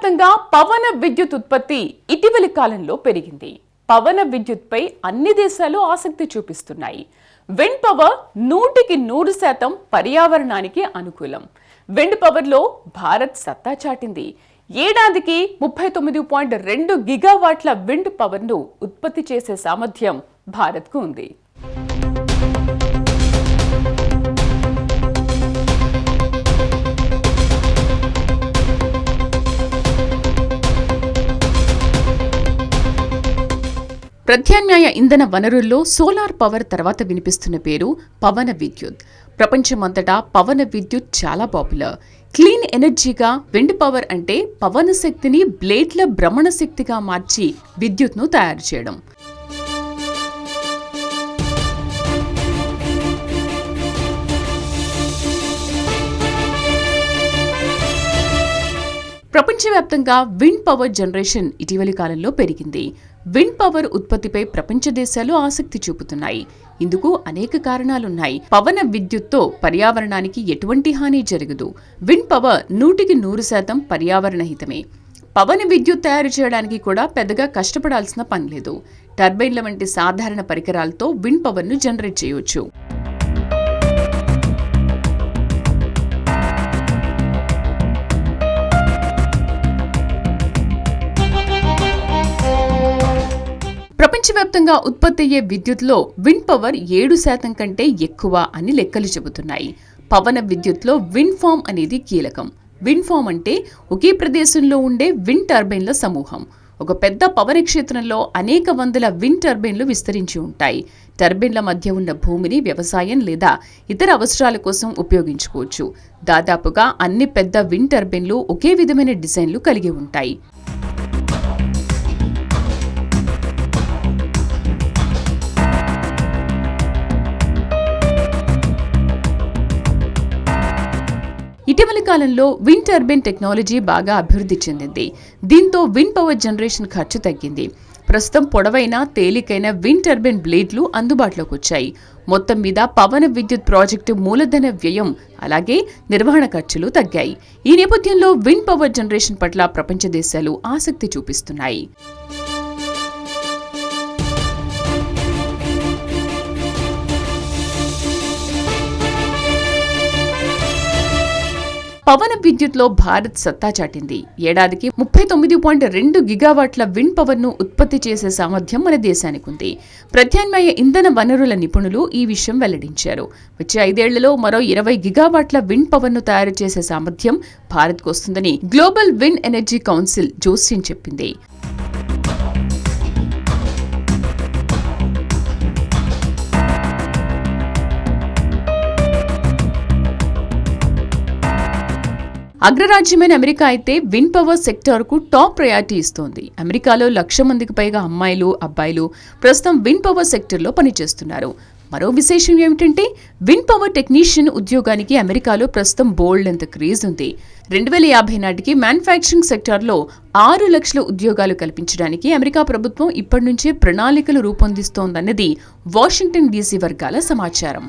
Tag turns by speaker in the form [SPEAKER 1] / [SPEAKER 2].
[SPEAKER 1] దేశవ్యాప్తంగా పవన విద్యుత్ ఉత్పత్తి ఇటీవలి కాలంలో పెరిగింది. పవన విద్యుత్పై అన్ని దేశాలు ఆసక్తి చూపిస్తున్నాయి. విండ్ పవర్ నూటికి నూరు శాతం పర్యావరణానికి అనుకూలం. విండ్ పవర్లో భారత్ సత్తా చాటింది. ఏడాదికి ముప్పై తొమ్మిది పాయింట్ రెండు గిగావాట్ల విండ్ పవర్ను ఉత్పత్తి చేసే సామర్థ్యం భారత్కు ఉంది. ప్రత్యామ్నాయ ఇంధన వనరుల్లో సోలార్ పవర్ తర్వాత వినిపిస్తున్న పేరు పవన విద్యుత్. ప్రపంచమంతటా పవన విద్యుత్ చాలా పాపులర్. క్లీన్ ఎనర్జీగా విండ్ పవర్ అంటే పవన శక్తిని బ్లేడ్ల భ్రమణ శక్తిగా మార్చి విద్యుత్ను తయారు చేయడం. ప్రపంచవ్యాప్తంగా విండ్ పవర్ జనరేషన్ ఇటీవలి కాలంలో పెరిగింది. విండ్ పవర్ ఉత్పత్తిపై ప్రపంచ దేశాలు ఆసక్తి చూపుతున్నాయి. ఇందుకు అనేక కారణాలున్నాయి. పవన విద్యుత్తో పర్యావరణానికి ఎటువంటి హాని జరగదు. విండ్ పవర్ నూటికి నూరు శాతం పర్యావరణ హితమే. పవన విద్యుత్ తయారు చేయడానికి కూడా పెద్దగా కష్టపడాల్సిన పని లేదు. టర్బైన్ల వంటి సాధారణ పరికరాలతో విండ్ పవర్ను జనరేట్ చేయవచ్చు ప్రపంచవ్యాప్తంగా ఉత్పత్తి అయ్యే విద్యుత్లో విండ్ పవర్ ఏడు శాతం కంటే ఎక్కువ అని లెక్కలు చెబుతున్నాయి. పవన విద్యుత్లో విండ్ ఫామ్ అనేది కీలకం. విండ్ ఫామ్ అంటే ఒకే ప్రదేశంలో ఉండే విండ్ టర్బైన్ల సమూహం. ఒక పెద్ద పవన క్షేత్రంలో అనేక వందల విండ్ టర్బైన్లు విస్తరించి ఉంటాయి. టర్బైన్ల మధ్య ఉన్న భూమిని వ్యవసాయం లేదా ఇతర అవసరాల కోసం ఉపయోగించుకోవచ్చు. దాదాపుగా అన్ని పెద్ద విండ్ టర్బైన్లు ఒకే విధమైన డిజైన్లు కలిగి ఉంటాయి. ఇటీవల కాలంలో విండ్ టర్బైన్ టెక్నాలజీ బాగా అభివృద్ధి చెందింది. దీంతో విండ్ పవర్ జనరేషన్ ఖర్చు తగ్గింది. ప్రస్తుతం పొడవైన తేలికైన విండ్ టర్బైన్ బ్లేడ్లు అందుబాటులోకి వచ్చాయి. మొత్తం మీద పవన విద్యుత్ ప్రాజెక్టు మూలధన వ్యయం అలాగే నిర్వహణ ఖర్చులు తగ్గాయి. ఈ నేపథ్యంలో విండ్ పవర్ జనరేషన్ పట్ల ప్రపంచ దేశాలు ఆసక్తి చూపిస్తున్నాయి. పవన విద్యుత్లో భారత్ సత్తా చాటింది. ఏడాదికి ముప్పై తొమ్మిది పాయింట్ రెండు గిగావాట్ల విండ్ పవర్ను ఉత్పత్తి చేసే సామర్థ్యం మన దేశానికి ఉంది. ప్రత్యామ్నాయ ఇంధన వనరుల నిపుణులు ఈ విషయం వెల్లడించారు. వచ్చే ఐదేళ్ళలో మరో ఇరవై గిగావాట్ల విండ్ పవర్ను తయారు చేసే సామర్థ్యం భారత్కు వస్తుందని గ్లోబల్ విండ్ ఎనర్జీ కౌన్సిల్ జోస్యం చెప్పింది. అగ్రరాజ్యమైన అమెరికా అయితే విన్ పవర్ సెక్టార్కు టాప్ ప్రయారిటీ ఇస్తోంది. అమెరికాలో లక్ష మందికి పైగా అమ్మాయిలు అబ్బాయిలు ప్రస్తుతం విన్ పవర్ సెక్టర్లో పనిచేస్తున్నారు. మరో విశేషం ఏమిటంటే విన్ పవర్ టెక్నీషియన్ ఉద్యోగానికి అమెరికాలో ప్రస్తుతం బోల్డ్ అంత క్రేజ్ ఉంది. రెండు వేల యాభై నాటికి మ్యానుఫ్యాక్చరింగ్ సెక్టార్లో ఆరు లక్షల ఉద్యోగాలు కల్పించడానికి అమెరికా ప్రభుత్వం ఇప్పటి నుంచే ప్రణాళికలు రూపొందిస్తోందన్నది వాషింగ్టన్ డీసీ వర్గాల సమాచారం.